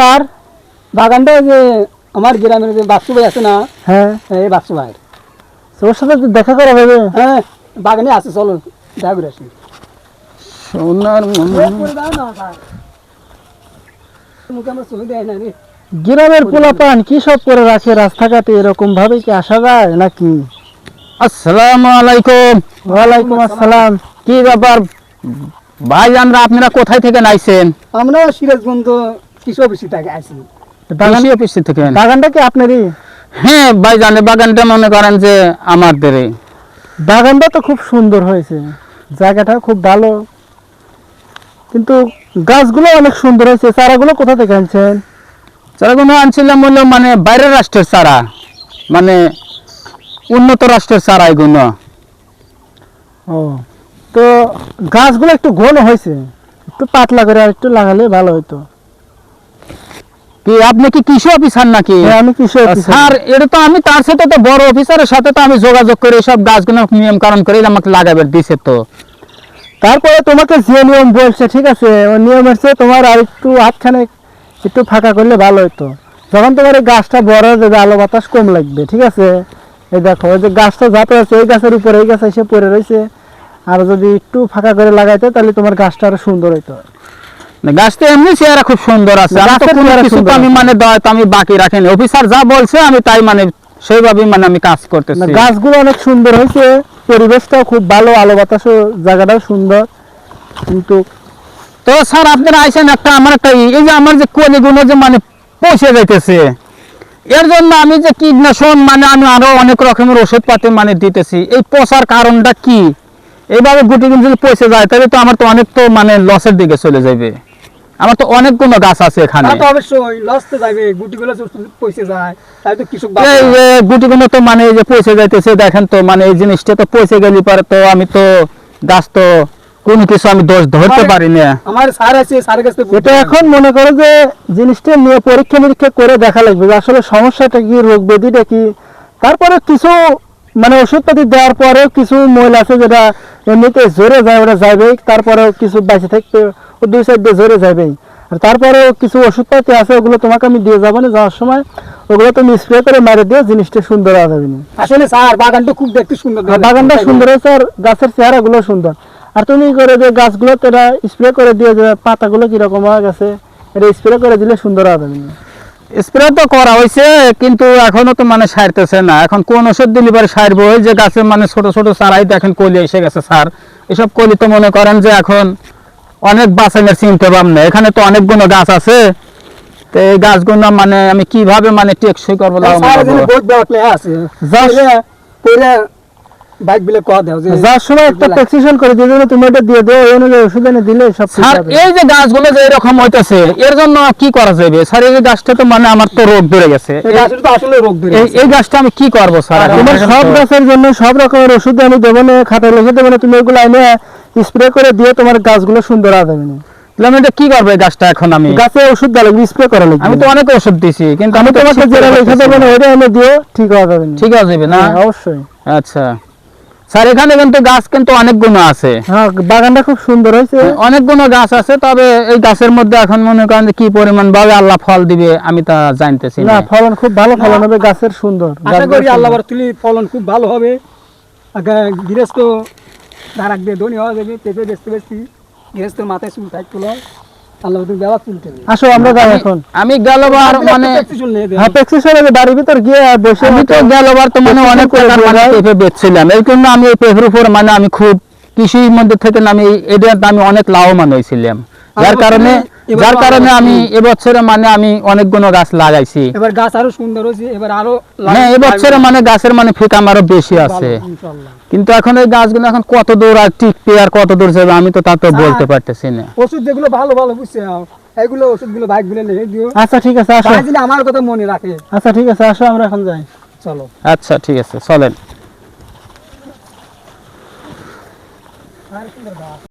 কার? বাগানটা যে আমার গ্রামের যে বাক্সু ভাই আছে না হ্যাঁ। এই ভাই তোর সাথে দেখা করা হবে। হ্যাঁ বাগানে আছে চলো দেখা করে আসি। সোনার আমার গ্রামের পোলাপান কি সব করে রাখে? রাস্তাঘাটে এরকম ভাবে কি আসা যায় নাকি? আসসালামু আলাইকুম। ওয়ালাইকুম আসসালাম। কি ব্যাপার? ভাইজানরা আপনারা কোথায় থেকে নাইছেন? আমরা সিরাজগঞ্জ কৃষি অফিসে থেকে আসি। বাগান কৃষি অফিস থেকে বাগানটা কি আপনারই? হ্যাঁ ভাইজানের বাগানটা মনে করেন যে আমাদেরই। বাগানটা তো খুব সুন্দর হয়েছে। জায়গাটা খুব ভালো। কিন্তু গাছগুলো অনেক সুন্দর হয়েছে। চারাগুলো কোথা থেকে আনছেন? চারাগুলো আনছিলাম হলো মানে বাইরের রাষ্ট্রের চারা। মানে উন্নত রাষ্ট্রের চারা এগুলো। ও তো গাছগুলো একটু ঘন হয়েছে। একটু পাতলা করে আর একটু লাগালে ভালো হতো কি আপনি কি কৃষি অফিসার নাকি? হ্যাঁ, আমি কৃষি স্যার এটা তো আমি তার সাথে তো বড় অফিসারের সাথে তো আমি যোগাযোগ করে সব গাছগুলো নিয়ম কারণ করে আমাকে লাগাবে দিছে তো। তারপরে তোমাকে যে নিয়ম বলছে ঠিক আছে ওই নিয়মের চেয়ে তোমার আর একটু হাতখানে একটু ফাঁকা করলে ভালো হতো যখন তোমার এই গাছটা বড় হয়ে যাবে আলো বাতাস কম লাগবে ঠিক আছে? এই দেখো যে গাছটা যাতে আছে এই গাছের উপরে এই গাছ এসে পড়ে রয়েছে। আর যদি একটু ফাঁকা করে লাগাইতে তাহলে তোমার গাছটা আরও সুন্দর না, গাছটা এমনি চেহারা খুব সুন্দর আছে। আমি তো কিছু আমি মানে তো আমি বাকি রাখিনি অফিসার যা বলছে আমি তাই মানে সেইভাবেই মানে আমি কাজ করতেছি। গাছগুলো অনেক সুন্দর হয়েছে। পরিবেশটাও খুব ভালো আলো বাতাসও জায়গাটাও সুন্দর। কিন্তু তো স্যার আপনারা আইসেন একটা আমার একটা এই যে আমার যে কলিগুলো যে মানে পৌঁছে যাইতেছে এর জন্য আমি যে কীটনাশক মানে আমি আরও অনেক রকমের ওষুধ পাতি মানে দিতেছি। এই পচার কারণটা কি? এইভাবে গুটি গুলো যদি পচে যায় তাহলে তো আমার তো অনেক তো মানে লসের দিকে চলে যাবে আমার তো অনেকগুলো গাছ আছে এখানে। তো অবশ্যই লস তো যাবে গুটিগুলো পয়সে যায় তাই তো কৃষক এই গুটিগুলো তো মানে এই যে পচে যাইতেছে দেখেন তো মানে এই জিনিসটা তো পচে গেলে পরে তো আমি তো গাছ তো কোনো কিছু আমি দোষ ধরতে পারি না। আমার সার আছে সারের কাছে এটা এখন মনে করো যে জিনিসটা নিয়ে পরীক্ষা নিরীক্ষা করে দেখা লাগবে আসলে সমস্যাটা কি রোগ ব্যাধিটা কি। তারপরে কিছু মানে ওষুধপাতি দেওয়ার পরেও কিছু মহিলা আছে যেটা এমনিতে জোরে যায় ওটা যাবেই তারপরেও কিছু বাইসে থাকতে দুই সাইড দিয়ে জোরে যাবেই আর তারপরেও কিছু ওষুধপাতি আছে ওগুলো তোমাকে আমি দিয়ে যাব না যাওয়ার সময় ওগুলো তুমি স্প্রে করে মারে দিয়ে জিনিসটা সুন্দর হওয়া যাবে আসলে স্যার বাগানটা খুব দেখতে সুন্দর বাগানটা সুন্দর হয়েছে আর গাছের চেহারাগুলো সুন্দর। আর তুমি করে যে গাছগুলো তো এটা স্প্রে করে দিয়ে যে পাতাগুলো কীরকম হয়ে গেছে এটা স্প্রে করে দিলে সুন্দর হবে না। স্প্রে তো করা হয়েছে কিন্তু এখনও তো মানে সারতেছে না। এখন কোন ওষুধ দিলে পরে সারবো? ওই যে গাছে মানে ছোট ছোট চারাই দেখেন কলি এসে গেছে সার। এসব কলি তো মনে করেন যে এখন অনেক বাঁচানোর চিনতে পারব না এখানে তো অনেকগুলো গাছ আছে। তো এই গাছগুলো মানে আমি কীভাবে মানে টেকসই করব বাইক বিলে কয়া দাও যে যার সময় একটা করে দিয়ে দেবে তুমি এটা দিয়ে দেও এই অনুযায়ী ওষুধ এনে দিলে সব স্যার এই যে গাছগুলো যে এরকম হইতেছে এর জন্য কি করা যাবে স্যার এই গাছটা তো মানে আমার তো রোগ ধরে গেছে। এই গাছের তো আসলে রোগ ধরে এই এই গাছটা আমি কি করব স্যার? তোমার সব গাছের জন্য সব রকমের ওষুধ আমি দেবো না খাতায় লিখে দেবো না তুমি ওইগুলো এনে স্প্রে করে দিয়ে তোমার গাছগুলো সুন্দর হবে না আমি এটা কি করব এই গাছটা এখন আমি? গাছে ওষুধ লাগবে স্প্রে করা লাগবে। আমি তো অনেক ওষুধ দিছি কিন্তু আমি তোমাকে যেটা লিখে দেবো না। এনে দিও ঠিক হওয়া যাবে। না ঠিক আছে না? হ্যাঁ, অবশ্যই। আচ্ছা। স্যার এখানে কিন্তু গাছ কিন্তু অনেকগুলো আছে। হ্যাঁ বাগানটা খুব সুন্দর হয়েছে। অনেকগুলো গাছ আছে তবে এই গাছের মধ্যে এখন মনে করেন কি পরিমাণ ভাবে আল্লাহ ফল দিবে আমি তা জানতেছি না। না ফলন খুব ভালো ফলন হবে গাছের সুন্দর। আশা করি আল্লাহ তুলি ফলন খুব ভালো হবে। গৃহস্থ ধারাক দিয়ে ধনী হওয়া যাবে পেঁপে বেচতে বেচতে গৃহস্থর মাথায় চুল থাকতো না। আল্লাহ তুমি বেলা আসো আমরা যাই এখন। আমি গেলবার মানে হ্যাঁ প্রেসক্রিপশনে বাড়ির ভিতর গিয়ে বসে আমি তো গেলবার তো মানে অনেক করে টাকার মানে পেঁপে বেচছিলাম। এই জন্য আমি এই পেঁপের উপর মানে আমি খুব কৃষির মধ্যে থেকে না আমি এদের আমি অনেক লাভবান হয়েছিলাম। যার কারণে যার কারণে আমি এবছরে মানে আমি অনেকগুলো গাছ লাগাইছি। এবার গাছ আরও সুন্দর হয়েছে এবার আরও হ্যাঁ এবছরে মানে গাছের মানে ফিকা আমারও বেশি আছে। ইনশাআল্লাহ কিন্তু এখন এই গাছগুলো এখন কত দূর আর টিকবে আর কত দূর যাবে আমি তো তা তো বলতে পারতেছি না। ওষুধ যেগুলো ভালো ভালো বুঝছে এগুলো ওষুধগুলো বাইকগুলো নিয়ে দিও। আচ্ছা ঠিক আছে আসো। আমার কথা মনে রাখে। আচ্ছা ঠিক আছে আসো আমরা এখন যাই। চলো। আচ্ছা ঠিক আছে চলেন।